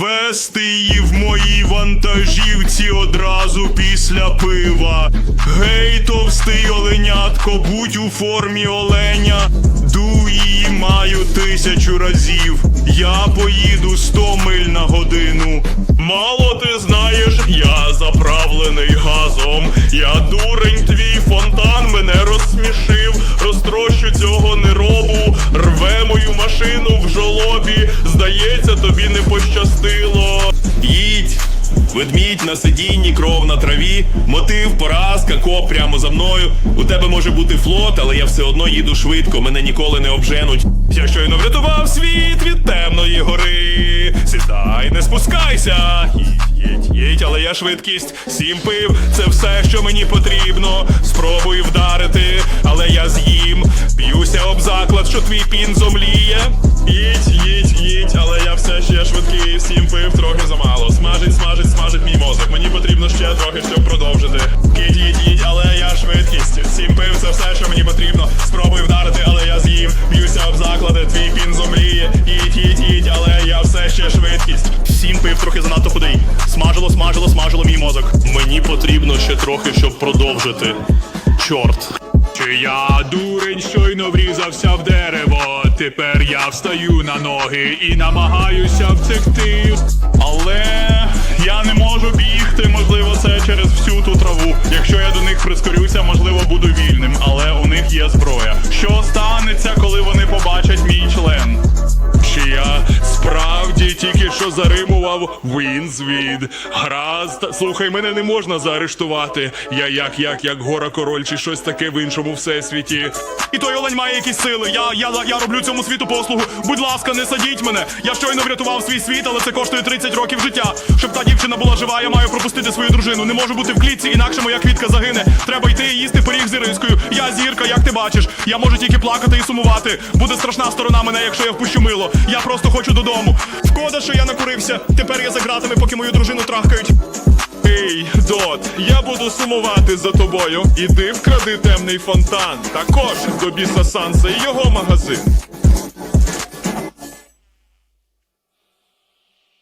Вести її в моїй вантажівці одразу після пива. Гей, товстий оленятко, будь у формі оленя. Ду її маю тисячу разів. Я поїду сто миль на годину. Мало ти знаєш, я заправлений газом. Я дурень, Здається, тобі не пощастило. Їдь! Ведмідь на сидінні, кров на траві, мотив, поразка, коп прямо за мною. У тебе може бути флот, але я все одно їду швидко, мене ніколи не обженуть. Я щойно врятував світ від темної гори. Сідай, не спускайся. Їдь, їдь, їдь, але я швидкість. Сім пив, це все, що мені потрібно. Спробуй що твій пін зомліє. Їдь, їдь, їдь, але я все ще швидкий. Сім пив трохи замало. Смажить, смажить, смажить мій мозок. Мені потрібно ще трохи, щоб продовжити. Їдь, їдь, їдь, але я швидкість. Сім пив, це все, що мені потрібно. Спробуй вдарити, але я з'їм. Б'юся об заклади, твій пін зомліє. Їдь, їдь, їдь, але я все ще швидкість. Сім пив трохи занадто худий. Смажило, смажило, смажило мій мозок. Мені потрібно ще трохи, щоб продовжити. Чорт. Чи я дурень щойно врізався в дерево. Тепер я встаю на ноги і намагаюся втекти. Але я не можу бігти, можливо, це через всю ту траву. Якщо я до них прискорюся, можливо, буду вільним, тільки що заримував Вінзвід? Гаразд, слухай, мене не можна заарештувати. Я як, як, як гора король чи щось таке в іншому всесвіті. І той олень має якісь сили. Я, я, я роблю цьому світу послугу. Будь ласка, не садіть мене. Я щойно врятував свій світ, але це коштує 30 років життя. Щоб та дівчина була жива, я маю пропустити свою дружину. Не можу бути в клітці, інакше моя квітка загине. Треба йти і їсти пиріг з ірискою. Я зірка, бачиш. Я можу тільки плакати і сумувати. Буде страшна сторона мене, якщо я впущу мило. Я просто хочу додому. Шкода, що я накурився. Тепер я за ґратами, поки мою дружину трахкають. Ей, Дот, я буду сумувати за тобою. Іди вкради темний фонтан. Також до біса Санса і його магазин.